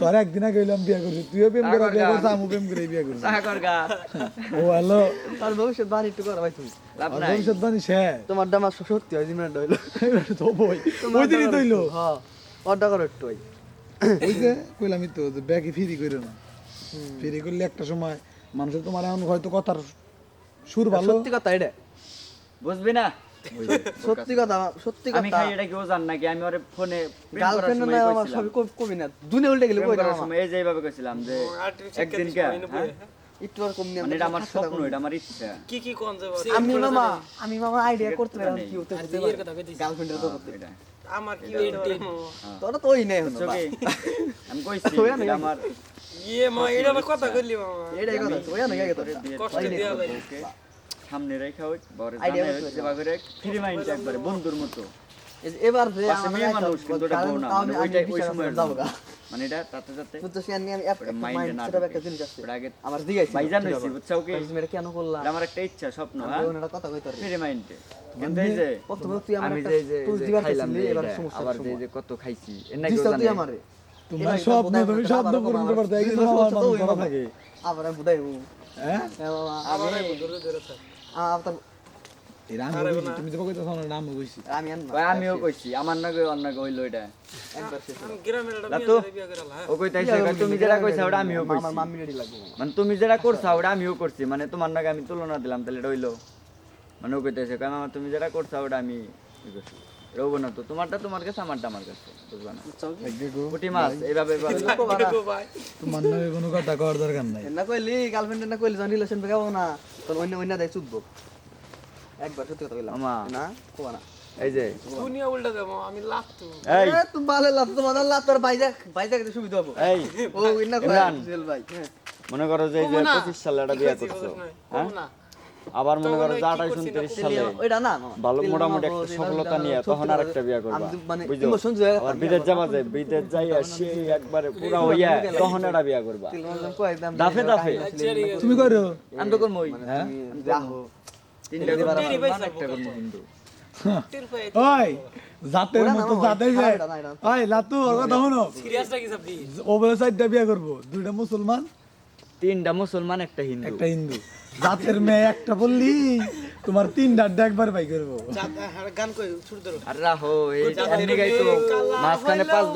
তোর একদিন আগে হইলাম বিয়া তুইও প্রেম করে বিয়া করছিস আমিও প্রেম করে বিয়া করছি। ও হ্যালো। ভবিষ্যৎ বাণী একটু করা ভাই তুমি লাভ নাই। ভবিষ্যৎ বাণী শেষ তোমার দাম সত্যি হয় হইল। তো বই। ওই দিনই তৈলো। হ্যাঁ। অর্ডার করো একটু ওই ওই যে কইলামই তো ব্যাগে ফ্রি করে না। ফ্রি করলে একটা সময় মানুষের তোমার এখন হয়তো কথার সুর ভালো। সত্যি কথা এটা। বুঝবি না? সত্যি কথা সত্যি আমি খাই এটা কেউ জান নাকি? আমি ওরে ফোনে গার্লফ্রেন্ড না আমার সবই কবি না। দুনে উল্টে গেলে কই করার সময় এই যে এইভাবে কইছিলাম যে একদিন কে হ্যাঁ? একটু আর কম মানে এটা আমার স্বপ্ন এটা আমার ইচ্ছা। কি কি কোন যাবে আমি মামা আমি মামা আইডিয়া করতে পারলাম কি হতে হতে কথা তো করতে এটা। আমার কি তোরা তো ওই নেই হনো আমি কইছি আমার ইয়ে মা এটা কথা কইলি মামা। এটাই কথা ওই না গে তোরে কষ্ট দেয়া লাগে। ওকে সামনে রেখা বড় Idea জানে সেবা করে ফ্রি মাইন্ড একবারে বন্ধুর মতো। এবার যে মেয়ে মানুষ কিন্তু এটা বউ না মানে ওইটাই ওই সময় যাব গা। মানে এটা তাতে তাতে বুঝছ আমি আমি একটা মাইন্ড না সেটা একটা জিনিস আছে। আগে আমার দিগাইছি ভাইজান হইছি বুঝছ কি? এটা কেন করলা এটা আমার একটা ইচ্ছা স্বপ্ন হ্যাঁ? আমি ওনার কথা কইতে ফ্রি মাইন্ডে। কিন্তু এই যে প্রথমে তুই আমার একটা যে দিবার খাইলাম এবার এটা, সমস্যা আবার যে যে কত খাইছি এর না দিস কেউ তো তুই আমারে। তোমার স্বপ্ন তুমি স্বপ্ন পূরণ করতে এই দুই আমার তো মানুষ ওই থাকে আবার আমি বুঝাই হ্যাঁ? হ্যাঁ মামা আমার দূরে দূরে থাক কইছি, তুমি কইতেছ না অন্য এটা। যেটা কইছা ওটা আমিও কইছি। মাম্মি রেডি লাগবে। মামা। মানে তুমি যেটা করছ ওটা আমিও করছি। মানে তোমার নাকি আমি তুলনা দিলাম তাহলে এটা হইল। মানে ও কইতাইছে কারণ আমার তুমি যেটা করছ ওটা আমি করছি। রবো না তো তোমারটা তোমার কাছে আমারটা আমার কাছে বুঝবা না? পুটি মাছ এইভাবে তোমার নামে কোনো কথা করার দরকার নাই। না কইলি গার্লফ্রেন্ড না কইলি যখন রিলেশন বেগাবো না। অন্য অন্য দেয় চুদবো। একবার সত্যি কথা বললাম। না কোয়া না। এই যে। দুনিয়া উল্টা দেবো আমি লাফতু এই। এ, ভালো লাভ লাভ তোর বাইজা বাইজা খেতে সুবিধা হব এই। ও ইন্না কই ভাই। হ্যাঁ। মনে করো যে এই যে পঁচিশ সালে একটা বিয়ে করছ হ্যাঁ? না। আবার মনে করো যে আঠাশ উনত্রিশ সালে ওইটা না ভালো মোটামুটি একটা সফলতা নিয়ে তখন কথা। আরেকটা বিয়ে করবা মানে বুঝছ? আবার বিদেশ যাবা যায় বিদেশ যাই আর সেই একবারে পুরা হইয়া তখন একটা বিয়ে করবা। দাফে দাফে তুমি করো। আমি তো করব হ্যাঁ? একটা ওই জাতের মতো যায়। ওই লাতু ওর কথা শুনো। ও বলে চারটা বিয়ে করব। দুইটা মুসলমান তিনটা মুসলমান একটা হিন্দু। একটা হিন্দু। জাতের মেয়ে একটা বললি তোমার তিনটা আড্ডা একবার বাই করব। গান কই? ছুট ধরো। আর রাহো এই মাঝখানে পাঁচ দশ